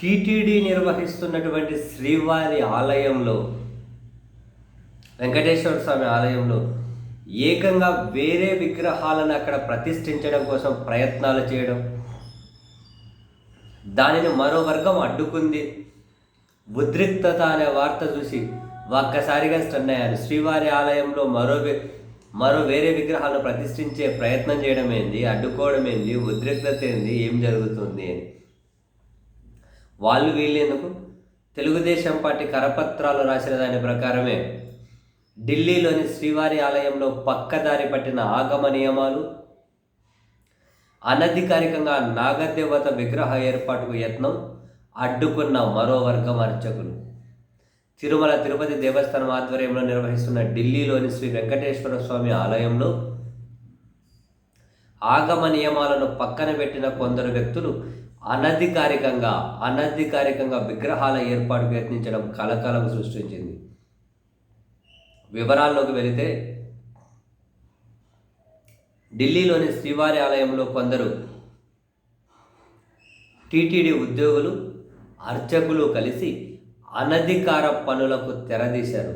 TTD నిర్వహిస్తున్నటువంటి శ్రీవారి ఆలయంలో వెంకటేశ్వర స్వామి ఆలయంలో ఏకంగా వేరే విగ్రహాలను అక్కడ ప్రతిష్ఠించడం కోసం ప్రయత్నాలు చేయడం దానిని మరో వర్గం అడ్డుకుంది. ఉద్రిక్తత అనే వార్త చూసి ఒక్కసారిగా స్టన్ అయ్యారు. శ్రీవారి ఆలయంలో మరో మరో వేరే విగ్రహాలను ప్రతిష్ఠించే ప్రయత్నం చేయడం ఏంది అడ్డుకోవడం ఏంది ఉద్రిక్తత ఏంది? ఏం జరుగుతుంది అని. వాళ్ళు వీళ్ళేందుకు? తెలుగుదేశం పార్టీ కరపత్రాలు రాసిన దాని ప్రకారమే ఢిల్లీలోని శ్రీవారి ఆలయంలో పక్కదారి పట్టిన ఆగమ నియమాలు అనధికారికంగా నాగదేవత విగ్రహ ఏర్పాటుకు యత్నం అడ్డుకున్న మరో వర్గం అర్చకులు. తిరుమల తిరుపతి దేవస్థానం ఆధ్వర్యంలో నిర్వహిస్తున్న ఢిల్లీలోని శ్రీ వెంకటేశ్వర స్వామి ఆలయంలో ఆగమ నియమాలను పక్కన పెట్టిన కొందరు వ్యక్తులు అనధికారికంగా అనధికారికంగా విగ్రహాల ఏర్పాటు ప్రయత్నించడం కలకలం సృష్టించింది. వివరాల్లోకి వెళితే ఢిల్లీలోని శ్రీవారి ఆలయంలో కొందరు టీటీడీ ఉద్యోగులు అర్చకులు కలిసి అనధికార పనులకు తెరదీశారు.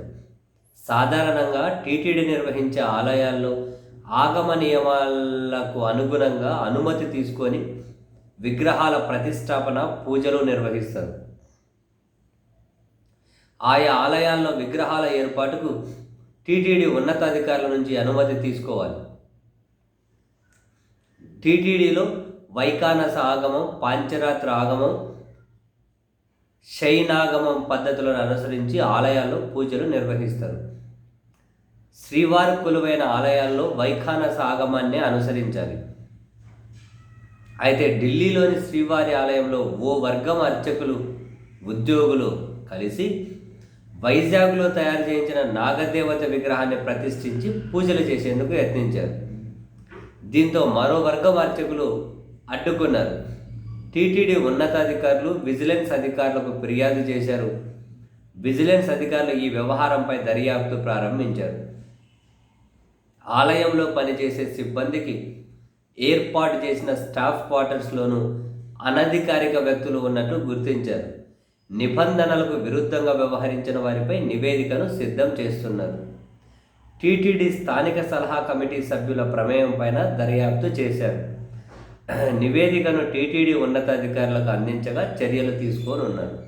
సాధారణంగా టీటీడీ నిర్వహించే ఆలయాల్లో ఆగమ నియమాలకు అనుగుణంగా అనుమతి తీసుకొని విగ్రహాల ప్రతిష్టాపన పూజలు నిర్వహిస్తారు. ఆయా ఆలయాల్లో విగ్రహాల ఏర్పాటుకు టీటీడీ ఉన్నతాధికారుల నుంచి అనుమతి తీసుకోవాలి. టీటీడీలో వైకానస ఆగమం పాంచరాత్ర ఆగమం శైనాగమం పద్ధతులను అనుసరించి ఆలయాల్లో పూజలు నిర్వహిస్తారు. శ్రీవారి కొలువైన ఆలయాల్లో వైఖానస ఆగమాన్ని అనుసరించాలి. అయితే ఢిల్లీలోని శ్రీవారి ఆలయంలో ఓ వర్గం అర్చకులు ఉద్యోగులు కలిసి వైజాగ్లో తయారు చేయించిన నాగదేవత విగ్రహాన్ని ప్రతిష్ఠించి పూజలు చేసేందుకు యత్నించారు. దీంతో మరో వర్గం అర్చకులు అడ్డుకున్నారు. టీటీడీ ఉన్నతాధికారులు విజిలెన్స్ అధికారులకు ఫిర్యాదు చేశారు. విజిలెన్స్ అధికారులు ఈ వ్యవహారంపై దర్యాప్తు ప్రారంభించారు. ఆలయంలో పనిచేసే సిబ్బందికి ఏర్పాటు చేసిన స్టాఫ్ క్వార్టర్స్లోనూ అనధికారిక వ్యక్తులు ఉన్నట్లు గుర్తించారు. నిబంధనలకు విరుద్ధంగా వ్యవహరించిన వారిపై నివేదికను సిద్ధం చేస్తున్నారు. టీటీడీ స్థానిక సలహా కమిటీ సభ్యుల ప్రమేయం పైన దర్యాప్తు చేశారు. నివేదికను టీటీడీ ఉన్నతాధికారులకు అందించగా చర్యలు తీసుకొని ఉన్నారు